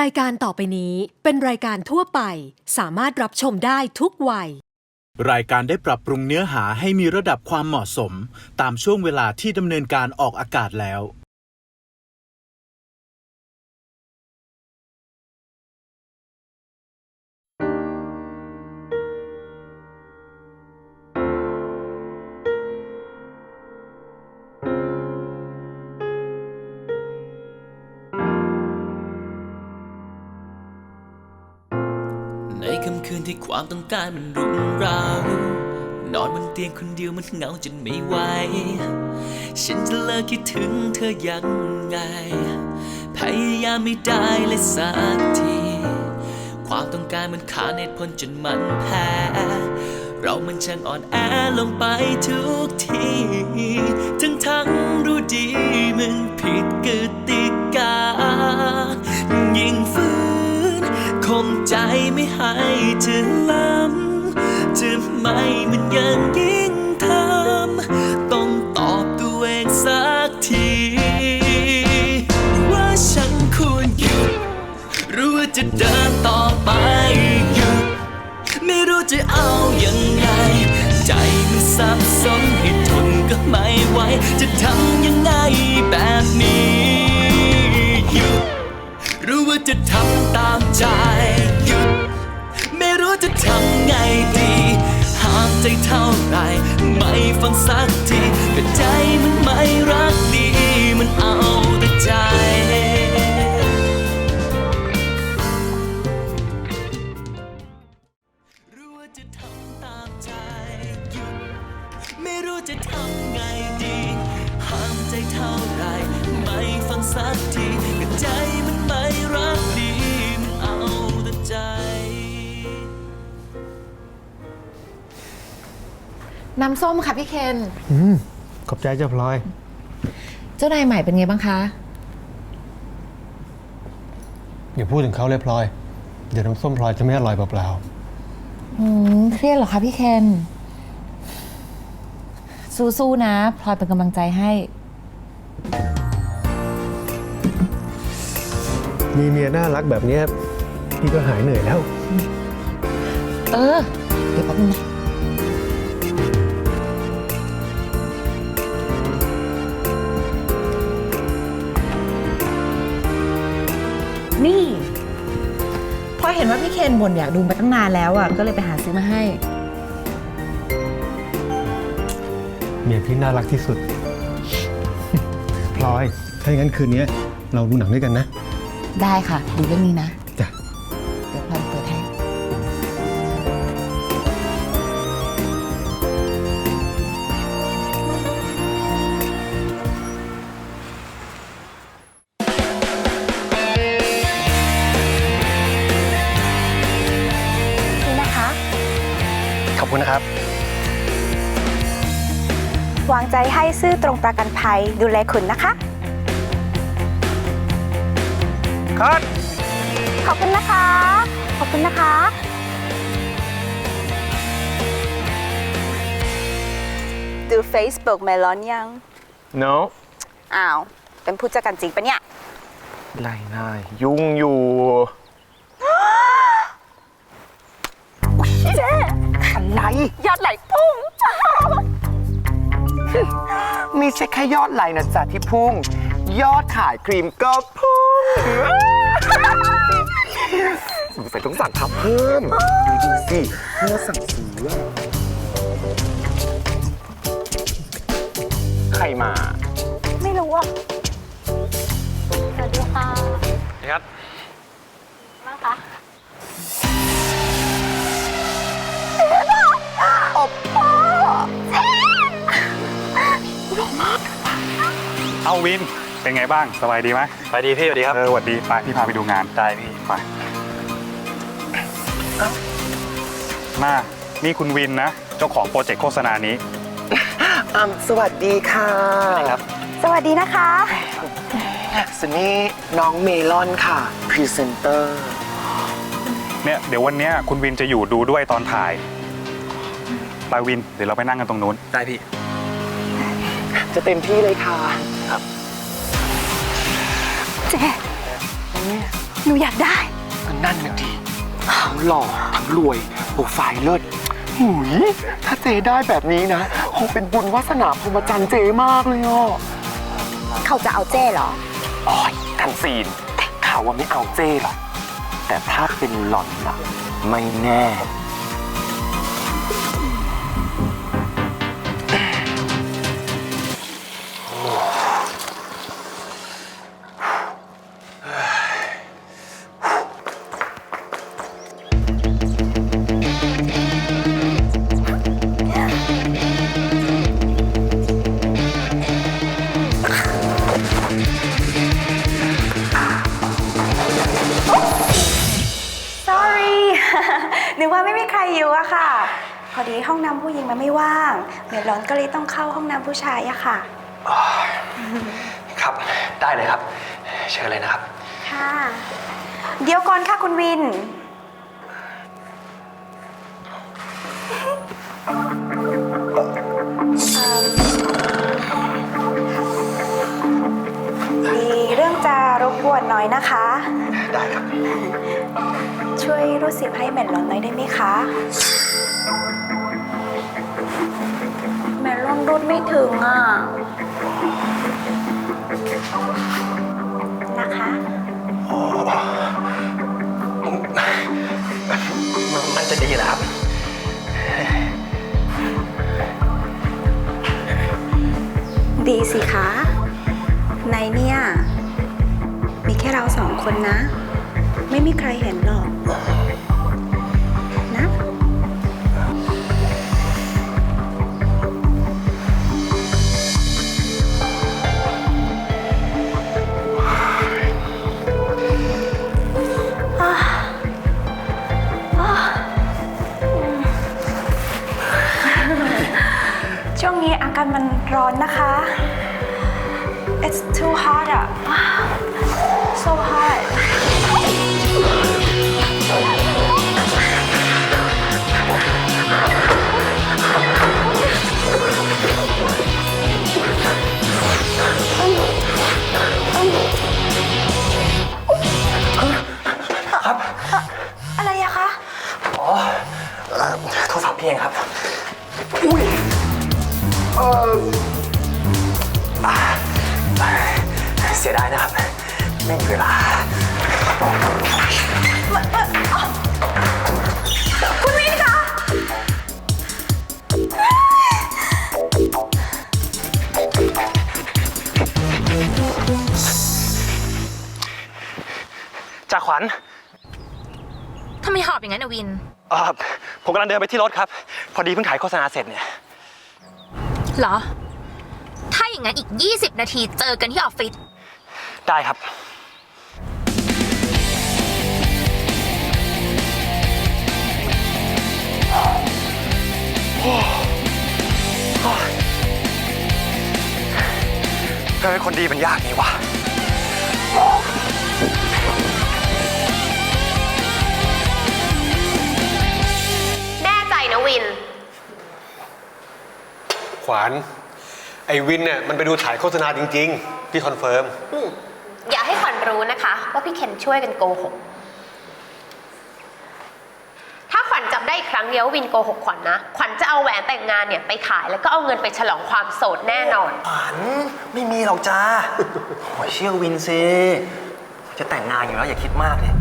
รายการต่อไปนี้เป็นรายการทั่วไป สามารถรับชมได้ทุกวัย รายการได้ปรับปรุงเนื้อหาให้มีระดับความเหมาะสม ตามช่วงเวลาที่ดำเนินการออกอากาศแล้ว ในค่ำคืนที่ความต้องการมันรุมเรา นอนบนเตียงคนเดียวมันเหงาจนไม่ไหว ฉันจะเลิกคิดถึงเธอยังไง พยายามไม่ได้เลยสักที ความต้องการมันขาดเหตุผลจนมันแพ้ เรามันช่างอ่อนแอลงไปทุกที ทั้งทั้งๆรู้ดีมันผิดกติกา ยิ่งฝืน ใจไม่ให้เธอล้ำทำไมมันยังยิ่งทำต้องตอบตัวเองสักที ว่าฉันควรหยุดหรือว่าจะเดินต่อไปหยุดไม่รู้จะเอายังไง ใจมันสับสนให้ทนก็ไม่ไหวจะทำยังไงแบบนี้หยุดหรือว่าจะทำตามใจ จะทำไงดี ห้ามใจเท่าไร ไม่ฟังสักทีก็ใจมันไม่รัก น้ำส้มค่ะพี่เคนขอบใจเจ้าพลอย เจ้านายใหม่เป็นไงบ้างคะ อย่าพูดถึงเขาเลยพลอย เดี๋ยวน้ำส้มพลอยจะไม่อร่อยเปล่าอืมเครียดเหรอคะพี่เคน สู้ๆนะพลอยเป็นกำลังใจให้ ๆ มีเมียน่ารักแบบเนี้ยพี่ก็หายเหนื่อยแล้ว เออ เดี๋ยวแป๊บนึงนะ นี่พลอยเห็นว่าพี่เคนบ่นอยากดูมาตั้งนานแล้วอะ ก็เลยไปหาซื้อมาให้ เมียพี่น่ารักที่สุด พลอย ถ้าอย่างนั้นคืนนี้เราดูหนังด้วยกันนะ ได้ค่ะ ดูเรื่องนี้นะ ใจให้ซื่อตรงประกันภัยดูแลคุณนะคะ คัดขอบคุณนะคะ ขอบคุณนะคะ ดู Facebook เมลอนยัง no อ้าว เป็นผู้จัดการจริงปะเนี่ย ไรนายยุ่งอยู่ เจ๊อะไรยอดไหลพุ่งไม่ใช่แค่ยอดไลน์นะจ๊ะที่พุ่ง ยอดขายครีมก็พุ่งสงสัยต้องสั่งทำเพิ่มดูสิเมื่อสั่งซื้ออะใครมา ไม่รู้อะสวัสดีค่ะครับ เอาวิน เป็นไงบ้าง สบายดีไหมไปดีพี่สวัสดีครับ เออหวัดดีไปพี่พาไปดูงานได้พี่ ไปมานี่คุณวินนะ เจ้าของโปรเจกต์โฆษณานี้ อ่าสวัสดีค่ะครับ สวัสดีนะคะส่วนนี้น้องเมลอนค่ะ พรีเซนเตอร์ เนี่ยเดี๋ยววันเนี้ยคุณวินจะอยู่ดูด้วยตอนถ่ายไปวิน เดี๋ยวเราไปนั่งกันตรงนู้น ได้พี่ จะเต็มที่เลยค่ะ ครับ เจ๊หนูอยากได้ มันนั่นน่ะดีทั้งหล่อทั้งรวยโปรไฟล์เลิศหุยถ้าเจได้แบบนี้นะ คงเป็นบุญวาสนาพรหมจรรย์เจมากเลยอะเขาจะเอาเจ้เหรออ๋อยทันซีนข่าวว่าไม่เอาเจหรอกแต่ถ้าเป็นหล่อนนะไม่แน่ นึกว่าไม่มีใครอยู่อะค่ะ พอดีห้องน้ำผู้หญิงมันไม่ว่างเดือดร้อนก็เลยต้องเข้าห้องน้ำผู้ชายอะค่ะครับ ได้เลยครับ เชิญเลยนะครับ ค่ะ เดี๋ยวก่อนค่ะคุณวินมี บกวนหน่อยนะคะ ได้ครับ ช่วยรูดสิบให้แมนลอนหน่อยได้ไหมคะ แมนลอนรูดไม่ถึงอะ นะคะมันมันจะดีเหรอครับ ดีสิคะ ในเนี่ยมีแค่เราสองคนนะ ไม่มีใครเห็นหรอกนะช่วงนี้อากาศมันร้อนนะคะ It's too hot อะ so hot วิน เอ่อผมกำลังเดินไปที่รถครับ พอดีเพิ่งถ่ายโฆษณาเสร็จเนี่ย เหรอ ถ้าอย่างนั้นอีก 20 นาทีเจอกันที่ออฟฟิศ ได้ครับเธอเป็นคนดีมันยากนี่วะ ขวาน ไอ้วินเนี่ยมันไปดูถ่ายโฆษณาจริงๆ พี่คอนเฟิร์มอย่าให้ขวัญรู้นะคะ ว่าพี่เคนช่วยกันโกหก ถ้าขวัญจับได้อีกครั้งเดียวว่าวินโกหกขวัญนะ ขวัญจะเอาแหวนแต่งงานเนี่ยไปขายแล้วก็เอาเงินไปฉลองความโสดแน่นอนฝันไม่มีหรอกจ้าโอ้ยเชื่อวินซิจะแต่งงานอยู่แล้วอย่าคิดมากเลย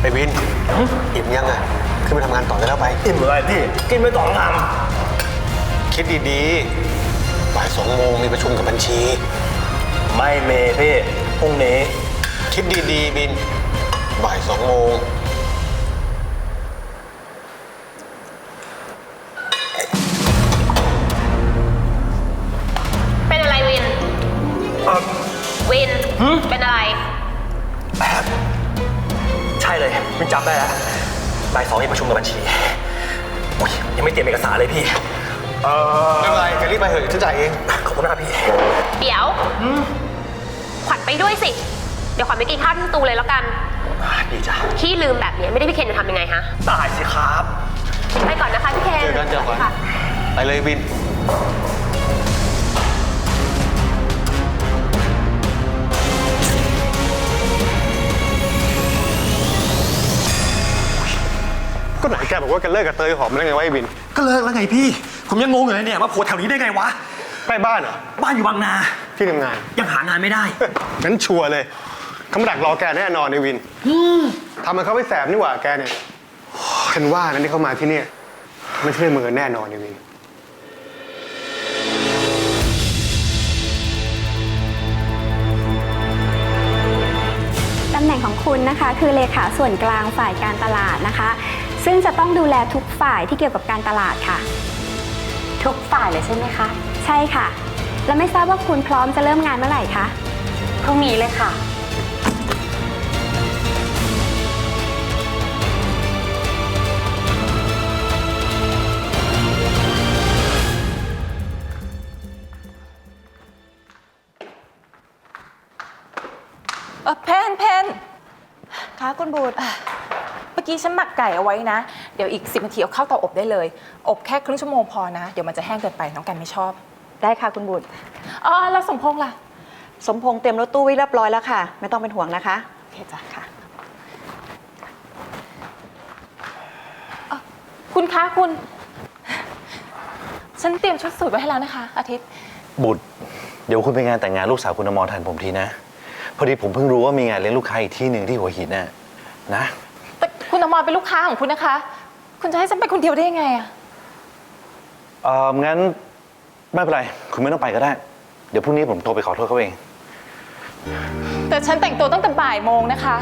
ไอ้วินอิ่มยังอะขึ้นไปทำงานต่อได้แล้วไป อิ่มเลยพี่ กินไปสองคคิดดีๆบ่ายสองโมงมีประชุมกับบัญชีำไม่เมพี่พรุ่งนี้ คิดดีๆบิน บ่ายสองโมง วินจำได้แล้วบ่ายสองมีประชุมกับบัญชีโอ้ยยังไม่เตรียมเอกสารเลยพี่ เออไม่เป็นไรแกรีบไปเถอะฉันจ่ายเอง ขอบคุณมากพี่ เดี๋ยวขวัญไปด้วยสิ เดี๋ยวขวัญไปกินข้าวที่สตูเลยแล้วกัน ดีจ้ะขี้ลืมแบบเนี้ยไม่ได้พี่เคนจะทำยังไงฮะ ตายสิครับ ไปก่อนนะคะพี่เคนเจอกันเจอกันค่ะไปเลยวิน บอกว่าแกเลิกกับเตยหอมแล้วไงวะไอ้วิน ก็เลิกแล้วไงพี่ ผมยังงงอยู่เลยเนี่ยว่าผัวแถวนี้ได้ไงวะ ใกล้บ้านเหรอ บ้านอยู่บางนาที่ทำงาน ยังหางานไม่ได้ งั้นชัวร์เลยเขามาดักรอแกแน่นอนไอ้วินทำมันเขาไม่แสบนี่หว่าแกเนี่ย ฉันว่านั้นที่เขามาที่เนี่ยไม่ใช่มือแน่นอนไอ้วิน ตำแหน่งของคุณนะคะ คือเลขาส่วนกลางฝ่ายการตลาดนะคะ ซึ่งจะต้องดูแลทุกฝ่ายที่เกี่ยวกับการตลาดค่ะ ทุกฝ่ายเลยใช่ไหมคะ ใช่ค่ะ แล้วไม่ทราบว่าคุณพร้อมจะเริ่มงานเมื่อไหร่คะ พรุ่งนี้เลยค่ะ เออเพนเพนค่ะคุณบูดเมื่อ กี้ฉันหมักไก่เอาไว้นะ เดี๋ยวอีก 10นาทีเอาเข้าเตาอบได้เลย อบแค่ครึ่งชั่วโมงพอนะ เดี๋ยวมันจะแห้งเกินไปน้องกันไม่ชอบได้ค่ะคุณบูดอ๋อแล้วสมพงษ์ล่ะ สมพงษ์เตรียมรถตู้ไว้เรียบร้อยแล้วค่ะ ไม่ต้องเป็นห่วงนะคะ โอเคจ้ะค่ะเอ่อคุณคะคุณ ฉันเตรียมชุดสูทไว้ให้แล้วนะคะ อาทิตย์ บุตร เดี๋ยวคุณไปงานแต่งงานลูกสาวคุณอมรแทนผมทีนะ พอดีผมเพิ่งรู้ว่ามีงานเลี้ยงลูกค้าอีกที่หนึ่งที่หัวหินน่ะนะแต่คุณ อมรเป็นลูกค้าของคุณนะคะ คุณจะให้ฉันไปคนเดียวได้ยังไงอะเอองั้นไม่เป็นไร คุณไม่ต้องไปก็ได้ เดี๋ยวพรุ่งนี้ผมโทรไปขอโทษเขาเอง แต่ฉันแต่งตัวตั้งแต่บ่ายโมงนะคะ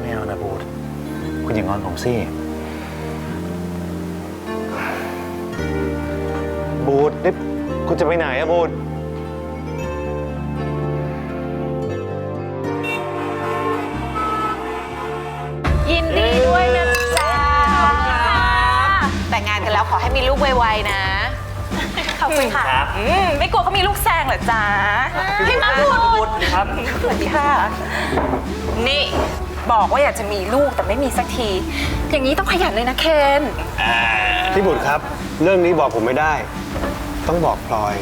ไม่เอานะบูธคุณอย่างงอนผมสิ บูธนี่คุณจะไปไหนอะบูธ อให้มีลูกไวๆนะ ขอบคุณค่ะอืมไม่กลัวเขามีลูกแซงเหรอจ๊ะพี่มาพูดครับ สวัสดีค่ะ นี่บอกว่าอยากจะมีลูกแต่ไม่มีสักที อย่างนี้ต้องขยันเลยนะเคน พี่บุตรครับ เรื่องนี้บอกผมไม่ได้ ต้องบอกพลอย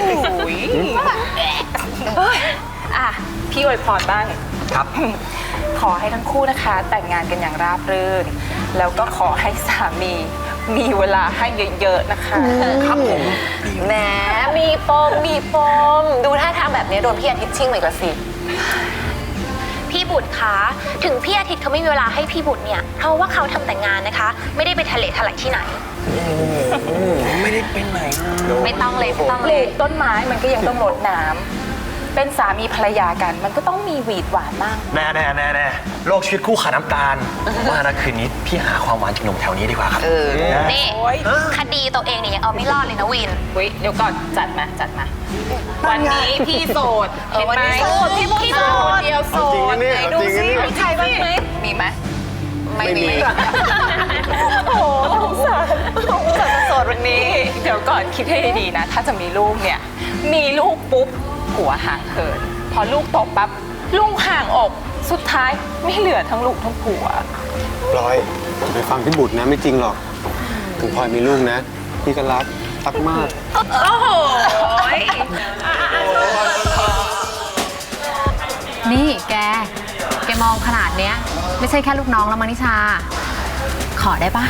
โอ้ยเอ้ยอะ พี่อวยพรบ้าง ครับ ขอให้ทั้งคู่นะคะ แต่งงานกันอย่างราบรื่น แล้วก็ขอให้สามี มีเวลาให้เยอะๆนะคะครับผม แหมมีปมมีปมดูท่าทางแบบนี้โดนพี่อาทิตย์ชิ่งเหมือนกันสิพี่บุตรคะถึงพี่อาทิตย์เขาไม่มีเวลาให้พี่บุตรเนี่ย เพราะว่าเขาทำแต่งงานนะคะ ไม่ได้ไปทะเลทลายที่ไหน ไม่ได้ไปไหน ไม่ต้องเลยไม่ต้องปเลลูยกต้นไม้มันก็ยังต้องรดน้ำ เป็นสามีภรรยากัน มันก็ต้องมีหวีดหวานบ้าง แน่แน่แน่แน่โลกชีวิตคู่ขาน้ำตาลผมว่านะคืนนี้พี่หาความหวานจากหนุ่มแถวนี้ดีกว่าครับเออ นะนี่คดีตัวเองเนี่ยยังเอาไม่รอดเลยนะวินอุ๊ยเดี๋ยวก่อนจัดมาจัดมา วันนี้พี่โสดเห็นไหมเออวันนี้โสดพี่โสดเดียวโสเอาจริงดนะเนี่ยไหนดูเอาจริงซินะเนี่ย มีใครบ้างไหมมีไหมไม่มี โอ้โหสงสารสงสารโสดวันนี้ เดี๋ยวก่อนคิดให้ดีๆนะ ถ้าจะมีลูกเนี่ย มีลูกปุ๊บ ผัวห่างเหิน พอลูกโตปั๊บลูกห่างอก สุดท้ายไม่เหลือทั้งลูกทั้งผัว พลอยอย่าไปฟังพี่บุตรนะไม่จริงหรอก ถึงพลอยมีลูกนะ พี่ก็รักรักมาก โอ้โหนี่แก แกมองขนาดเนี้ย ไม่ใช่แค่ลูกน้องแล้วมังนิชา ขอได้ปะ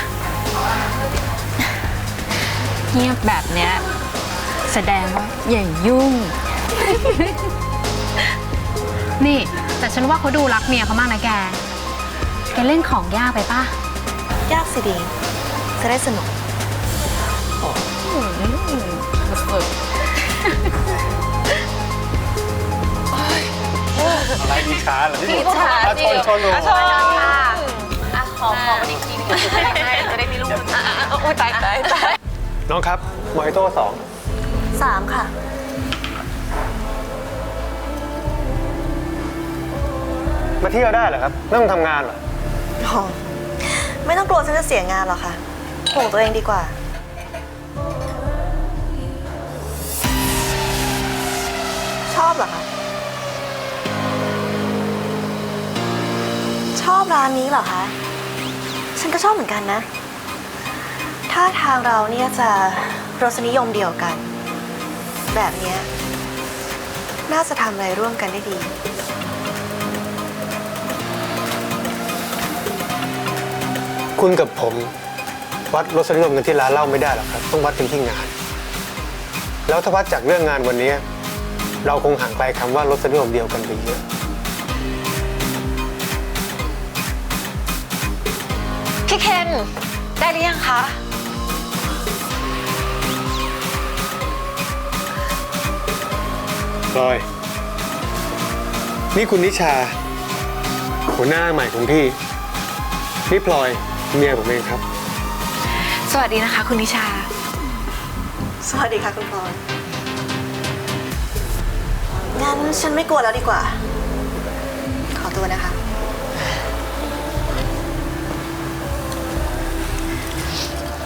เงียบแบบเนี้ย แสดงว่าอย่ายุ่ง นี่ แต่ฉันว่าเขาดูรักเมียเขามากนะแก แกเล่นของยากไปปะยากสิดีจะได้สนุกอะไรดีช้าเหรอพี่บุตรช้าอะชนชนชนชนอะขอขอวันอีกทีนึงจะได้มีลูกอุ้ยตายตายตายน้องครับมอฮิโต้สองสามค่ะ มาเที่ยวได้เหรอครับไม่ต้องทำงานเหรอไม่ต้องกลัวฉันจะเสียงานหรอกค่ะห่วงตัวเองดีกว่า ชอบเหรอคะ ชอบร้านนี้เหรอคะ ฉันก็ชอบเหมือนกันนะ ถ้าทางเราเนี่ยจะรสนิยมเดียวกัน แบบเนี้ยน่าจะทำอะไรร่วมกันได้ดี คุณกับผม วัดรสนิยมกันที่ร้านเหล้าไม่ได้หรอกครับ ต้องวัดกันที่งาน แล้วถ้าวัดจากเรื่องงานวันนี้ เราคงห่างไกลคำว่ารสนิยมเดียวกันไปเยอะ พี่เคนได้หรือยังคะพลอย นี่คุณนิชา หัวหน้าใหม่ของพี่ นี่พลอย เมียผมเองครับ สวัสดีนะคะ คุณนิชา สวัสดีค่ะคุณพลอยงั้นฉันไม่กลัวแล้วดีกว่า ขอตัวนะคะ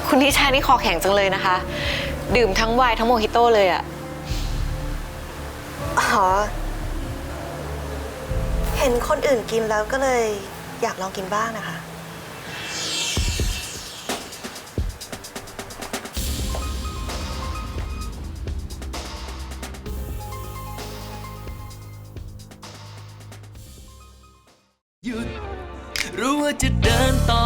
คุณนิชานี่คอแข็งจังเลยนะคะ ดื่มทั้งไวน์ทั้งโมฮิโต้เลยอะอ๋อ เห็นคนอื่นกินแล้วก็เลยอยากลองกินบ้างนะคะ จะเดินต่อไป